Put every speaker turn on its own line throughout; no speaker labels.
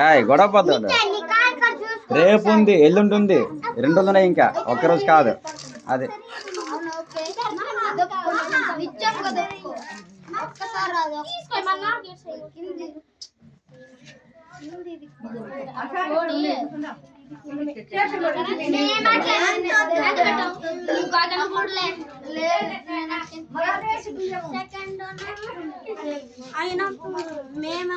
ఏయ్ గొడవ పడ్డాడు రేపు ఉంది ఎల్లుండి ఉంది రెండు రోజులు ఉన్నాయి ఇంకా ఒక్కరోజు కాదు. అది.
ఒక్కసారి మేము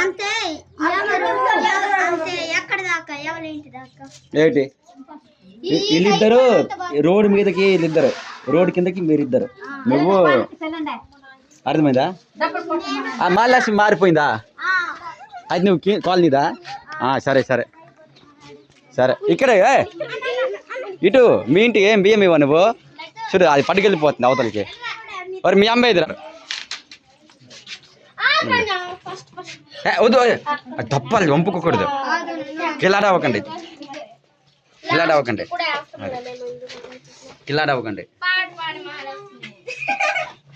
అంతే ఎక్కడ దాకా దాకా?
ఏంటి? వీళ్ళిద్దరు రోడ్డు మీదకి వీళ్ళిద్దరు. రోడ్డు కిందకి మీరిద్దరు. నువ్వు అర్థమైందా? ఆ మాలాసి మారిపోయిందా? అది నువ్వు కాలనీదా సరే సరే. సరే. ఇక్కడే ఇటు మీ ఇంటి ఏం బియ్యం ఇవ్వ నువ్వు? చూడు అది పట్టుకెళ్ళిపోతుంది అవతలకి. మరి మీ అమ్మాయి ఎదురు? ఏ, వద్దు దప్పాలి తప్పాలి వంపుకోకూడదు. కిలాడ అవ్వకండి కిలాడ అవ్వకండి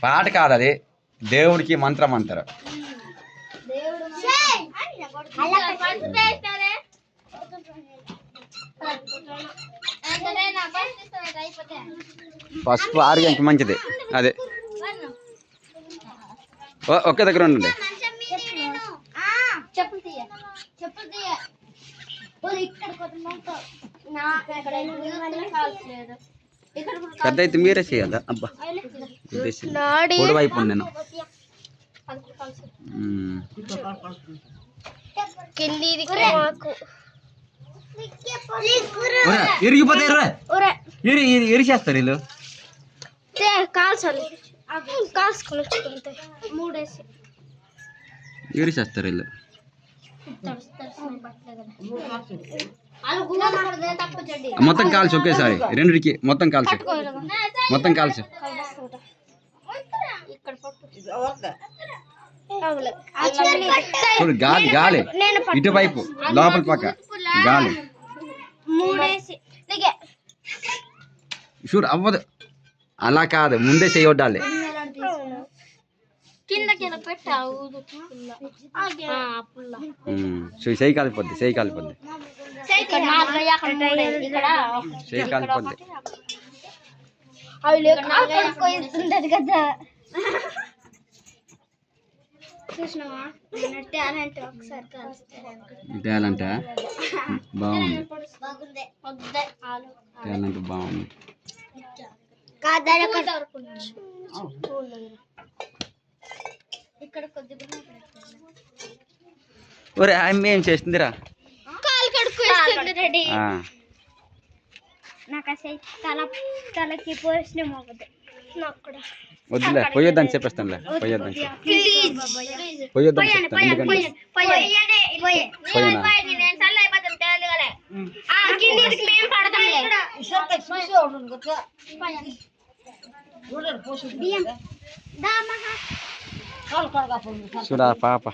పాట కాదు అది దేవుడికి మంత్రం అంటారు. పసుపు ఆరోగ్యానికి మంచిది. అదే. ఒకే దగ్గర ఉండండి. పెద్ద అయితే మీరే చేయాలా? అబ్బా. పొడవైపు నేను.
కిందిది మాకు.
ఇరి ఇరిచేస్తారు వీళ్ళు
కాల్చాలి. కాల్చుకొని మూడేసి.
ఇరిచేస్తారు మొత్తం కాల్చి ఒకేసారి. రెండుకి మొత్తం కాల్చి. మొత్తం కాల్చి.
ఇక్కడ
చూడు గాలి గాలి. ఇటువైపు లోపల పక్క గాలి. చూడు అవ్వదు. అలా కాదు ముందే చేయొడ్డాలి చేయి కాలిపోద్ది చేయి కాలిపోద్ది. చేయి కాలిపోద్ది.
అవి కదా. చూసినావా? టాలెంట్ ఒకసారి
టాలెంట్ బాగుంది. టాలెంట్ బాగుంది.
కాదని ఇక్కడ కొద్దిగా
ఒరే ఆమె ఏం చేస్తుందిరా?
కాలు రెడీ నాకు అసలు తల తలకి పోసిన మొగదు.
వద్దులే పోయొద్దని చెప్పేస్తానులే పోయొద్దని పోయొద్దని చెప్తాను ఎందుకంటే పోయినా?
నేను చల్ల అయిపోతాం తేలిగలే ఆ కిందికి మేము పడతాంలే బియ్యం. దా మహా.
చూడా పాప.